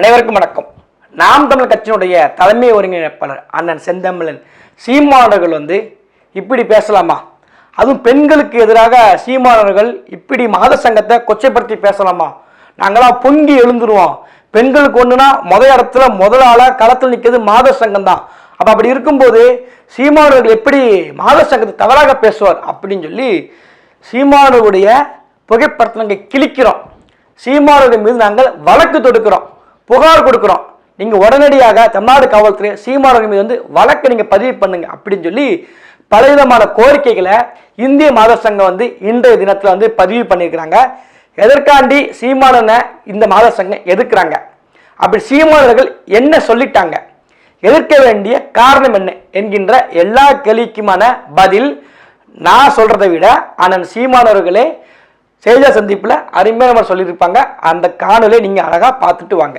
அனைவருக்கும் வணக்கம். நாம் தமிழ் கட்சியினுடைய தலைமை ஒருங்கிணைப்பாளர் அண்ணன் செந்தமிழன். சீமானவர்கள் வந்து இப்படி பேசலாமா? அதுவும் பெண்களுக்கு எதிராக சீமானவர்கள் இப்படி மாத சங்கத்தை கொச்சைப்படுத்தி பேசலாமா? நாங்களாம் பொங்கி எழுந்துருவோம். பெண்களுக்கு ஒன்றுனா முதல் இடத்துல முதல் களத்தில் நிற்கிறது மாத சங்கம் தான் அப்போ அப்படி இருக்கும்போது சீமானவர்கள் எப்படி மாத சங்கத்தை தவறாக பேசுவார் அப்படின்னு சொல்லி சீமானவருடைய புகைப்படத்தை நாங்கள் கிழிக்கிறோம். சீமானவர்கள் மீது நாங்கள் வழக்கு தொடுக்கிறோம். புகார் கொடுக்குறோம். நீங்கள் உடனடியாக தமிழ்நாடு காவல்துறை சீமானவர்கள் மீது வந்து வழக்கு நீங்கள் பதிவு பண்ணுங்க அப்படின்னு சொல்லி பலவிதமான கோரிக்கைகளை இந்திய மத சங்கம் வந்து இன்றைய தினத்தில் வந்து பதிவு பண்ணியிருக்கிறாங்க. எதற்காண்டி சீமானனை இந்த மத சங்கம் எதிர்க்கிறாங்க? அப்படி சீமானவர்கள் என்ன சொல்லிட்டாங்க? எதிர்க்க வேண்டிய காரணம் என்ன என்கின்ற எல்லா கேள்விக்குமான பதில் நான் சொல்கிறத விட அண்ணன் சீமானவர்களே செய்த சந்திப்பில் அருமையாக சொல்லியிருப்பாங்க. அந்த காணொலியை நீங்கள் அழகாக பார்த்துட்டு வாங்க.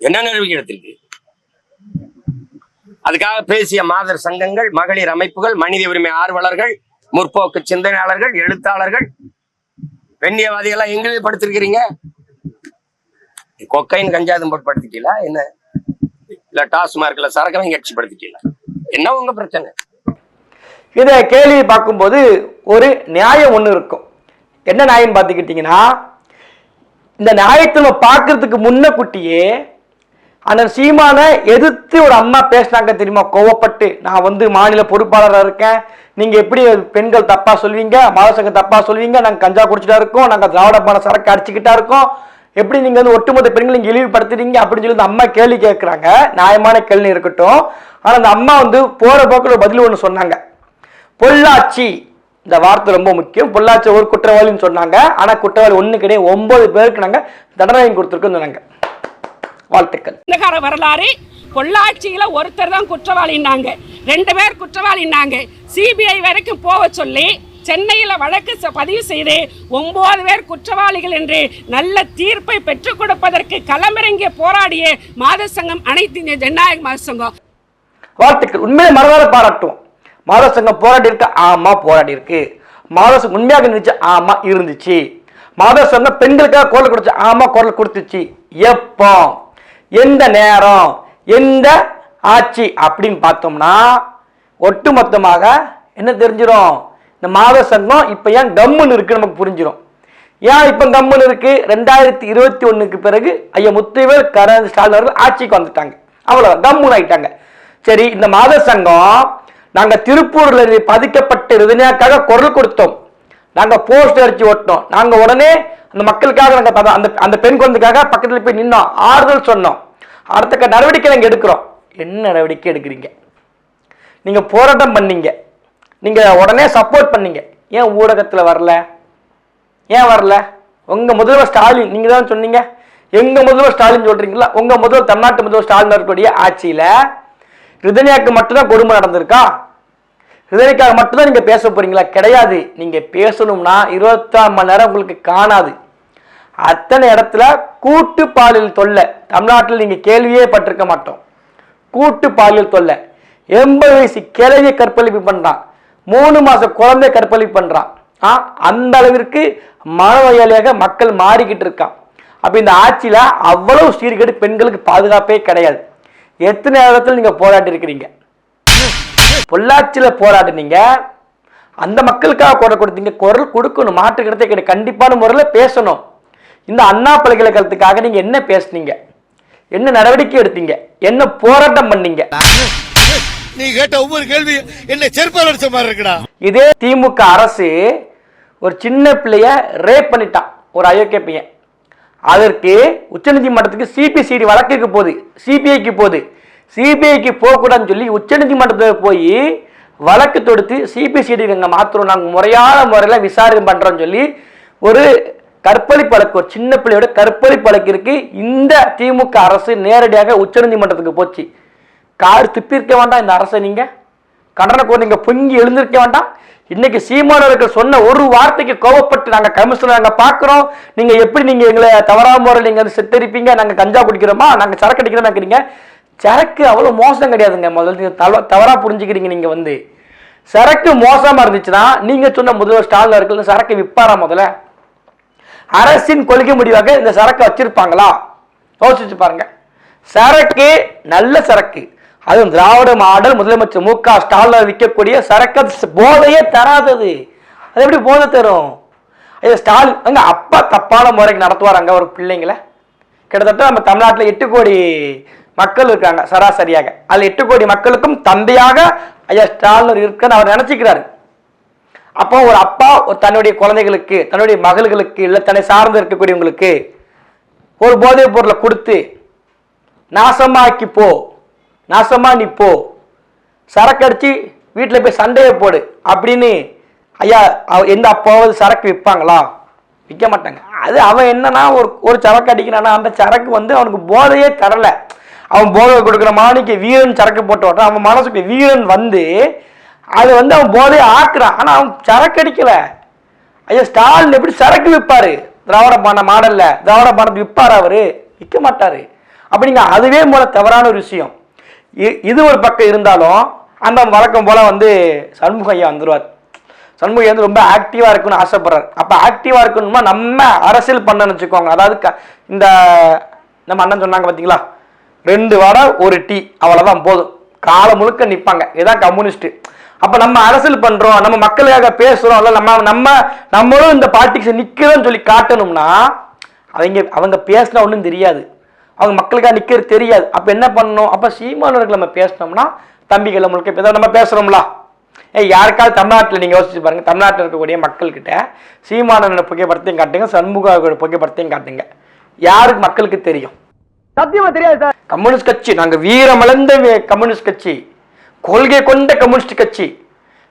என்ன நடவடிக்கை அதுக்காக பேசிய மாதர் சங்கங்கள் மகளிர் அமைப்புகள் மனித உரிமை ஆர்வலர்கள் முற்போக்கு சிந்தனையாளர்கள் எழுத்தாளர்கள் பெண்ணியவாதிகள்லாம் எங்களுக்கு படுத்திருக்கிறீங்க? கொக்கைன் கஞ்சாதும் போட்டு படுத்திட்டீங்களா என்ன? இல்ல டாஸ்மார்க்ல சரக்கு வாங்கி அடிச்சு படுத்திட்டீங்களா என்ன உங்க பிரச்சனை? இதை கேள்வி பார்க்கும்போது ஒரு நியாயம் ஒன்று இருக்கும். என்ன நியாயம் பார்த்துக்கிட்டிங்கன்னா இந்த நியாயத்தை நம்ம பார்க்கறதுக்கு முன்ன குட்டியே அண்ணன் சீமானை எதிர்த்து ஒரு அம்மா பேசினாங்க தெரியுமா? கோவப்பட்டு. நான் வந்து மாநில பொறுப்பாளராக இருக்கேன். நீங்கள் எப்படி பெண்கள் தப்பாக சொல்வீங்க? மாதசங்க தப்பாக சொல்வீங்க? நாங்கள் கஞ்சா குடிச்சிட்டா இருக்கோம். நாங்கள் திராவிட பான சரக்கு அடிச்சுக்கிட்டா இருக்கோம். எப்படி நீங்கள் வந்து ஒட்டுமொத்த பெண்களை இங்கே இழிவுபடுத்துறீங்க அப்படின்னு சொல்லி அம்மா கேள்வி கேட்குறாங்க நியாயமான கேள்வி இருக்கட்டும். ஆனால் அந்த அம்மா வந்து போகிற போக்கில் பதில் ஒன்று சொன்னாங்க. பொள்ளாச்சி. இந்த வார்த்தை ரொம்ப முக்கியம். பொள்ளாச்சி ஒரு குற்றவாளின்னு சொன்னாங்க. ஆனால் குற்றவாளி ஒன்று கிடையாது. ஒன்பது பேருக்கு நாங்கள் தண்டனை கொடுத்துருக்கோம் சொன்னாங்க. வாழ்த்துக்கள். சொந்தக்கார வரலாறு பொள்ளாச்சியில ஒருத்தர் தான் குற்றவாளின்னாங்க. ரெண்டு பேர் குற்றவாளின்னாங்க. சிபிஐ வரைக்கும் போக சொல்லி சென்னையில வழக்கு பதிவு செய்து ஒன்பது பேர் குற்றவாளிகள் என்று நல்ல தீர்ப்பை பெற்றுக் கொடுப்பதற்கு களமிறங்கிய போராடிய மாத சங்கம் அனைத்து இந்திய ஜனநாயக மாத சங்கம் வாழ்த்துக்கள். உண்மையிலே மனதார பாராட்டுவோம் மாத சங்கம் போராடி இருக்கு ஆமா போராடி இருக்கு மாத சங்கம் உண்மையாக இருந்துச்சு ஆமா இருந்துச்சு. மாத சங்கம் பெண்களுக்காக குரல் கொடுத்து ஆமா குரல் கொடுத்துச்சு. எப்போ எந்த நேரம் எந்த ஆட்சி அப்படின்னு பார்த்தோம்னா ஒட்டுமொத்தமாக என்ன தெரிஞ்சிடும் இந்த மாத சங்கம் இப்போ ஏன் கம்முன்னு இருக்கு நமக்கு புரிஞ்சிடும் ஏன் இப்போ கம்முன்னு இருக்கு? ரெண்டாயிரத்தி இருபத்தி ஒன்றுக்கு பிறகு ஐயா முத்துவேல் கரண் ஸ்டாலின் அவர்கள் ஆட்சிக்கு வந்துட்டாங்க. அவ்வளோ கம்முன்னு ஆயிட்டாங்க. சரி இந்த மாத சங்கம் நாங்கள் திருப்பூரில் இருந்து பதிக்கப்பட்ட குரல் கொடுத்தோம். நாங்கள் போஸ்ட் அடிச்சு ஓட்டோம் நாங்கள் உடனே அந்த மக்களுக்காக நாங்கள் அந்த அந்த பெண் குழந்தைக்காக பக்கத்தில் போய் நின்னோம். ஆறுதல் சொன்னோம். அடுத்த க- நடவடிக்கை நாங்கள் எடுக்கிறோம். என்ன நடவடிக்கை எடுக்கிறீங்க? நீங்கள் போராட்டம் பண்ணீங்க. நீங்கள் உடனே சப்போர்ட் பண்ணீங்க. ஏன் ஊடகத்தில் வரல? ஏன் வரல? உங்கள் முதல்வர் ஸ்டாலின் நீங்கள் தான் சொன்னீங்க. எங்கள் முதல்வர் ஸ்டாலின் சொல்கிறீங்களா உங்கள் முதல்வர் தமிழ்நாட்டு முதல்வர் ஸ்டாலின் இருக்கக்கூடிய ஆட்சியில் ரிதன்யாவுக்கு மட்டும்தான் கொடுமை நடந்திருக்கா? இதனைக்காக மட்டும்தான் நீங்க பேச போறீங்களா? கிடையாது. நீங்க பேசணும்னா இருபத்தாறு மணி நேரம் உங்களுக்கு காணாது. அத்தனை இடத்துல கூட்டு பாலியல் தொல்லை. தமிழ்நாட்டில் நீங்க கேள்வியே பட்டிருக்க மாட்டோம். கூட்டு பாலியல் தொல்லை. எண்பது வயசு கிழவியை கற்பழிப்பு பண்றான். மூணு மாச குழந்தை கற்பழிப்பு பண்றான். ஆ அந்த அளவிற்கு மனநோயாளியாக மக்கள் மாறிக்கிட்டு இருக்கான். அப்ப இந்த ஆட்சியில அவ்வளவு சீர்கேடு பெண்களுக்கு பாதுகாப்பே கிடையாது. எத்தனை இடத்துல நீங்க போராட்டி இருக்கிறீங்க? பொள்ளாச்சியில போராடினீங்க. அந்த மக்களுக்காக குரல் கொடுத்தீங்க. குரல் கொடுக்கணும். மாற்று கிடைத்தே கிடையாது கண்டிப்பான முறையில் பேசணும். இந்த அண்ணா பல்கலைக்கழகத்துக்காக நீங்க என்ன பேசுனீங்க? என்ன நடவடிக்கை எடுத்தீங்க? என்ன போராட்டம் பண்ணீங்க? நீ கேட்ட ஒவ்வொரு கேள்வி என்ன செருப்பால் அடிச்ச மாதிரி இருக்குடா. இதே திமுக அரசு ஒரு சின்ன பிள்ளைய ரேப் பண்ணிட்டான். ஒரு அயோக்கிய பையன். அதற்கு உச்சநீதிமன்றத்துக்கு சிபிசிடி வழக்குக்கு போகுது. சிபிஐக்கு போகுது. சிபிஐக்கு போகக்கூடாதுன்னு சொல்லி உச்சநீதிமன்றத்தில் போய் வழக்கு தொடுத்து சிபிசிடி நாங்கள் மாற்றுறோம் நாங்கள் முறையான முறையில் விசாரணை பண்ணுறோன்னு சொல்லி ஒரு கற்பழிப்பு வழக்கு ஒரு சின்ன பிள்ளையோட கற்பழிப்பு வழக்கிற்கு இந்த திமுக அரசு நேரடியாக உச்சநீதிமன்றத்துக்கு போச்சு. கார் திப்பிருக்க வேண்டாம் இந்த அரசை நீங்கள் கடனை கூட நீங்கள் பொங்கி எழுந்திருக்க வேண்டாம். இன்னைக்கு சீமானவர்கள் சொன்ன ஒரு வார்த்தைக்கு கோவப்பட்டு நாங்கள் கமிஷனர் நாங்கள் பார்க்குறோம் நீங்கள் எப்படி நீங்கள் எங்களை தவறாம முறையில் வந்து செத்தரிப்பீங்க? நாங்கள் கஞ்சா குடிக்கிறோமா? நாங்கள் சரக்கு அடிக்கிறோம் நினைக்கிறீங்க சரக்கு அவ்வளோ மோசம் கிடையாதுங்க. முதல்ல நீங்கள் தவ- தவறாக புரிஞ்சுக்கிறீங்க நீங்கள் வந்து. சரக்கு மோசமாக இருந்துச்சுன்னா நீங்கள் சொன்ன முதல்வர் ஸ்டாலின் இருக்கிற சரக்கு விற்பாரா முதல்ல? அரசின் கொள்கை முடிவாக இந்த சரக்கு வச்சிருப்பாங்களா? யோசிச்சு பாருங்க. சரக்கு நல்ல சரக்கு. அதுவும் திராவிட மாடல் முதலமைச்சர் மு க ஸ்டாலின் விற்கக்கூடிய சரக்கு போதையே தராதது. அது எப்படி போதை தரும்? இது ஸ்டாலின் அங்கே அப்பா தப்பான முறைக்கு நடத்துவார் அங்கே ஒரு பிள்ளைங்களை. கிட்டத்தட்ட நம்ம தமிழ்நாட்டில் எட்டு கோடி மக்கள் இருக்காங்க சராசரியாக. அதில் எட்டு கோடி மக்களுக்கும் தந்தையாக ஐயா ஸ்டாலினர் இருக்குன்னு அவர் நினைச்சுக்கிறாரு. அப்போ ஒரு அப்பா ஒரு தன்னுடைய குழந்தைகளுக்கு தன்னுடைய மகள்களுக்கு இல்லை தன்னை சார்ந்து இருக்கக்கூடியவங்களுக்கு ஒரு போதைப் பொருளை கொடுத்து நாசமாக்கி போ நாசமா நீ போ சரக்கு அடிச்சு வீட்டில் போய் சண்டையை போடு அப்படின்னு ஐயா எந்த அப்பாவது சரக்கு விற்பாங்களா? விற்க மாட்டாங்க. அது அவன் என்னன்னா ஒரு ஒரு சரக்கு அடிக்கிறானா அந்த சரக்கு வந்து அவனுக்கு போதையே தரலை. அவன் போதை கொடுக்குற மாணிக்கு வீரன் சரக்கு போட்டு வர்றான். அவன் மனசுக்கு வீரன் வந்து அது வந்து அவன் போதையை ஆக்குறான். ஆனால் அவன் சரக்கு அடிக்கல. ஐயா ஸ்டாலின் எப்படி சரக்கு விற்பாரு? திராவிட பான மாடலில். திராவிட பானத்தை விற்பார் அவர்? விற்க மாட்டார். அப்படிங்க அதுவே போல தவறான ஒரு விஷயம். இது ஒரு பக்கம் இருந்தாலும் அந்த வழக்கம் போல் வந்து சண்முக ஐயா வந்துடுவார் சண்முக வந்து ரொம்ப ஆக்டிவாக இருக்குன்னு ஆசைப்படுறாரு. அப்போ ஆக்டிவாக இருக்கணுமா நம்ம அரசியல் பண்ணணும்னு வச்சுக்கோங்க. அதாவது க- இந்த நம்ம அண்ணன் சொன்னாங்க பார்த்தீங்களா ரெண்டு வடை ஒரு டீ. அவ்வளோதான் போதும். காலம் முழுக்க நிற்பாங்க இதான் கம்யூனிஸ்ட் அப்போ நம்ம அரசியல் பண்ணுறோம் நம்ம மக்களுக்காக பேசுகிறோம் இல்லை நம்ம நம்ம நம்மளும் இந்த பாலிடிக்ஸ் நிற்கிறோன்னு சொல்லி காட்டணும்னா அவங்க அவங்க பேசினா ஒன்றும் தெரியாது. அவங்க மக்களுக்காக நிற்கிறது தெரியாது. அப்போ என்ன பண்ணணும்? அப்போ சீமானவர்கள் நம்ம பேசினோம்னா தம்பிகளை முழுக்க இப்போ நம்ம பேசுகிறோம்ல ஏய் யாருக்காவது தமிழ்நாட்டில் நீங்கள் யோசிச்சு பாருங்கள் தமிழ்நாட்டில் இருக்கக்கூடிய மக்கள்கிட்ட சீமானனோட புகைப்படத்தையும் காட்டுங்க சண்முகாவோட புகைப்படத்தையும் காட்டுங்க. யாருக்கு மக்களுக்கு தெரியும்? சத்தியமா தெரியாது சார். கம்யூனிஸ்ட் கட்சி நாங்க வீரமளந்த வே- கம்யூனிஸ்ட் கட்சி. கொள்கை கொண்ட கம்யூனிஸ்ட் கட்சி.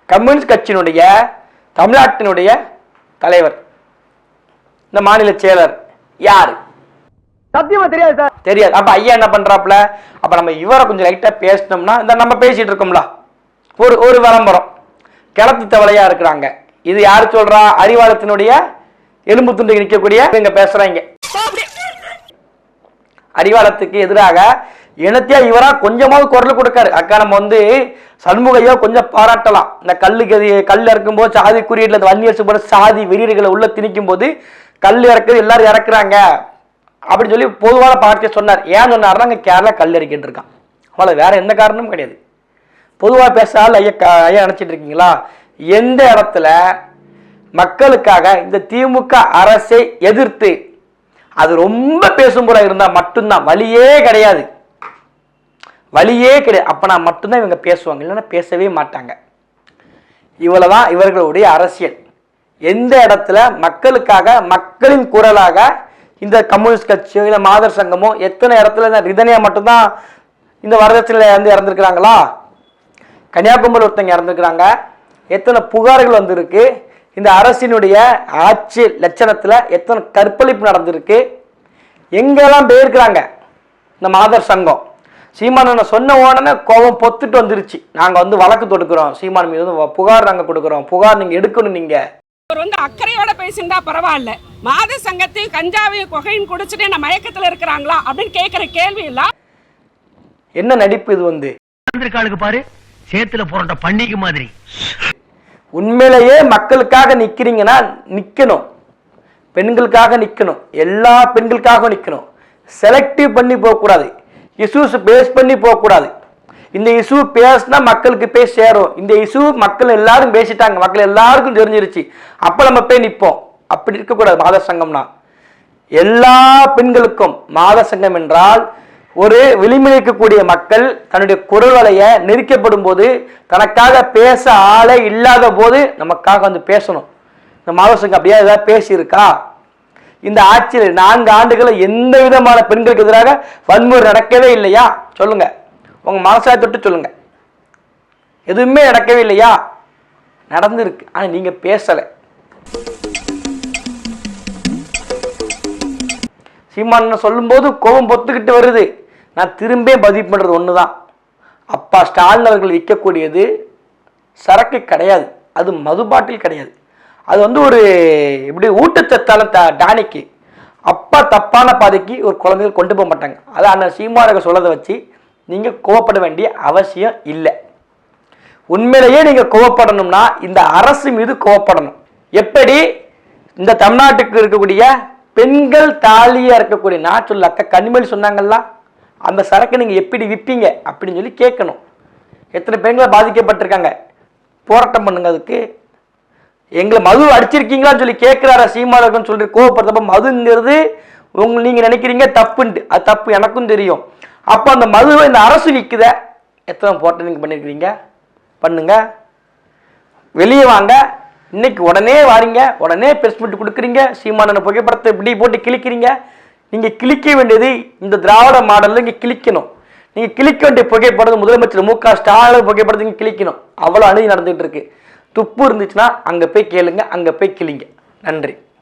கம்யூனிஸ்ட் கட்சியினுடைய தமிழ்நாட்டினுடைய தலைவர். இந்த மாநில செயலர் யாரு? சத்தியமா தெரியாது சார். தெரியாது. அப்ப ஐயா என்ன பண்றாப்ல அப்ப நம்ம இவரை கொஞ்சம் லைட்டா பேசினோம்னா இந்த நம்ம பேசிட்டு இருக்கோம்ல. ஒரு ஒரு விளம்பரம். கிளத்து தவளையா இருக்கிறாங்க. இது யாரு சொல்றா? அறிவாளத்தினுடைய எலும்பு துண்டுக்கு நிற்கக்கூடிய இவங்க பேசுறாங்க. அடிவாளத்துக்கு எதிராக இனத்தையா இவரா கொஞ்சமாவது குரல் கொடுக்காரு. அக்கா நம்ம வந்து சண்முகையோ கொஞ்சம் பாராட்டலாம். இந்த கல்லுக்கு கதி கல் இறக்கும்போது சாதி குறியீடுல இந்த வன்னியர் போல சாதி வெறியர்களை உள்ள திணிக்கும் போது கல் இறக்குது எல்லாரும் இறக்குறாங்க. அப்படின்னு சொல்லி பொதுவான பார்ட்டியை சொன்னார். ஏன் சொன்னார்னா அங்கே கேரளா கல் இறக்கிட்டு இருக்கான். அவ்வளோ வேற எந்த காரணமும் கிடையாது. பொதுவாக பேசாமல் ஐயா க- ஐயா நினச்சிட்டு இருக்கீங்களா? எந்த இடத்துல மக்களுக்காக இந்த திமுக அரசை எதிர்த்து அது ரொம்ப பேசும் போல இருந்தால் மட்டும்தான். வழியே கிடையாது. வழியே கிடையாது. அப்போ நான் மட்டும்தான் இவங்க பேசுவாங்க. இல்லைன்னா பேசவே மாட்டாங்க. இவ்வளோதான் இவர்களுடைய அரசியல். எந்த இடத்துல மக்களுக்காக மக்களின் குரலாக இந்த கம்யூனிஸ்ட் கட்சியோ இல்லை மாதர் சங்கமோ எத்தனை இடத்துல இந்த ரிதனியா மட்டும்தான் இந்த வரதட்சணையில் வந்து இறந்துருக்கிறாங்களா? கன்னியாகுமரி ஒருத்தங்க இறந்துருக்கிறாங்க. எத்தனை புகார்கள் வந்திருக்கு? இந்த அரசினுடைய ஆட்சி லட்சணத்தில் எத்தனை கற்பழிப்பு நடந்திருக்கு? எங்கெல்லாம் போயிருக்கிறாங்க? இந்த மாதர் சங்கம். சீமானனை சொன்ன உடனே கோபம் பொத்துட்டு வந்துருச்சு. நாங்கள் வந்து வழக்கு தொடுக்கிறோம். சீமான் மீது வந்து புகார் நாங்கள் கொடுக்குறோம். புகார் நீங்கள் எடுக்கணும் நீங்கள் அவர் வந்து அக்கறையோட பேசியிருந்தா பரவாயில்ல. மாத சங்கத்தையும் கஞ்சாவையும் கொகையும் குடிச்சிட்டு என்ன மயக்கத்துல இருக்கிறாங்களா அப்படின்னு கேட்கிற கேள்வி எல்லாம் என்ன நடிப்பு இது வந்து? பாரு சேத்துல புரண்ட பண்டிகை மாதிரி. உண்மையிலேயே மக்களுக்காக நிற்கிறீங்கன்னா நிற்கணும் பெண்களுக்காக நிற்கணும் எல்லா பெண்களுக்காகவும் நிற்கணும் செலக்டிவ் பண்ணி போகக்கூடாது. இஷ்யூஸ் பேஸ் பண்ணி போகக்கூடாது. இந்த இஷ்யூ பேசினா மக்களுக்கு போய் சேரும். இந்த இஷ்யூ மக்கள் எல்லாரும் பேசிட்டாங்க. மக்கள் எல்லாருக்கும் தெரிஞ்சிருச்சு. அப்போ நம்ம போய் நிற்போம் அப்படி இருக்கக்கூடாது. மாத சங்கம்னா. எல்லா பெண்களுக்கும் மாத சங்கம் என்றால் ஒரு விளிம்பிலிருக்கக்கூடிய மக்கள் தன்னுடைய குரல் வலைய நெரிக்கப்படும் போது தனக்காக பேச ஆளே இல்லாத போது நமக்காக வந்து பேசணும். இந்த மாத அப்படியே ஏதாவது பேசியிருக்கா? இந்த ஆட்சியில் நான்கு ஆண்டுகளில் எந்த விதமான பெண்களுக்கு எதிராக வன்முறை நடக்கவே இல்லையா? சொல்லுங்க. உங்க மனசாய தொட்டு சொல்லுங்க. எதுவுமே நடக்கவே இல்லையா? நடந்திருக்கு. ஆனால் நீங்கள் பேசலை. சீமான் சொல்லும்போது கோபம் பொத்துக்கிட்டு வருது. நான் திரும்ப பதிவு பண்ணுறது ஒன்று தான் அப்பா ஸ்டாலின் அவர்கள் விற்கக்கூடியது சரக்கு கிடையாது. அது மது பாட்டில் கிடையாது. அது வந்து ஒரு இப்படி ஊட்டச்சத்தான த டானிக்கு. அப்பா தப்பான பாதைக்கு ஒரு குழந்தைகள் கொண்டு போக மாட்டாங்க. அதை அண்ணன் சீமானக சொல்லதை வச்சு நீங்கள் கோவப்பட வேண்டிய அவசியம் இல்லை. உண்மையிலேயே நீங்கள் கோவப்படணும்னா இந்த அரசு மீது கோவப்படணும். எப்படி? இந்த தமிழ்நாட்டுக்கு இருக்கக்கூடிய பெண்கள் தாலியா இருக்கக்கூடிய நான் சொல்ல அக்கா கனிமொழி சொன்னாங்கல்ல அந்த சரக்கு நீங்க எப்படி விற்பீங்க அப்படின்னு சொல்லி கேட்கணும். எத்தனை பெண்கள் பாதிக்கப்பட்டிருக்காங்க? போராட்டம் பண்ணுங்க அதுக்கு. எங்களை மது அடிச்சிருக்கீங்களான்னு சொல்லி கேட்கிறாரா சீமானகன் சொல்லி கோவப்படுறப்ப மதுங்கிறது உங்க நீங்க நினைக்கிறீங்க தப்புன்ட்டு அது தப்பு எனக்கும் தெரியும். அப்போ அந்த மதுவை இந்த அரசு விற்குத எத்தனை போராட்டம் நீங்க பண்ணிருக்கிறீங்க? பண்ணுங்க. வெளியே வாங்க. இன்னைக்கு உடனே வாரீங்க உடனே பிரஸ் மீட் கொடுக்குறீங்க சீமானன புகைப்படத்தை இப்படி போட்டு கிழிக்கிறீங்க. நீங்கள் கிழிக்க வேண்டியது இந்த திராவிட மாடலில் இங்கே கிழிக்கணும். நீங்கள் கிழிக்க வேண்டிய புகைப்படம் முதலமைச்சர் மு க ஸ்டாலின் புகைப்படத்தை இங்க கிழிக்கணும். அவ்வளோ அணுகி நடந்துகிட்டு இருக்கு. துப்பு இருந்துச்சுன்னா அங்கே போய் கேளுங்க அங்கே போய் கிளிங்க நன்றி.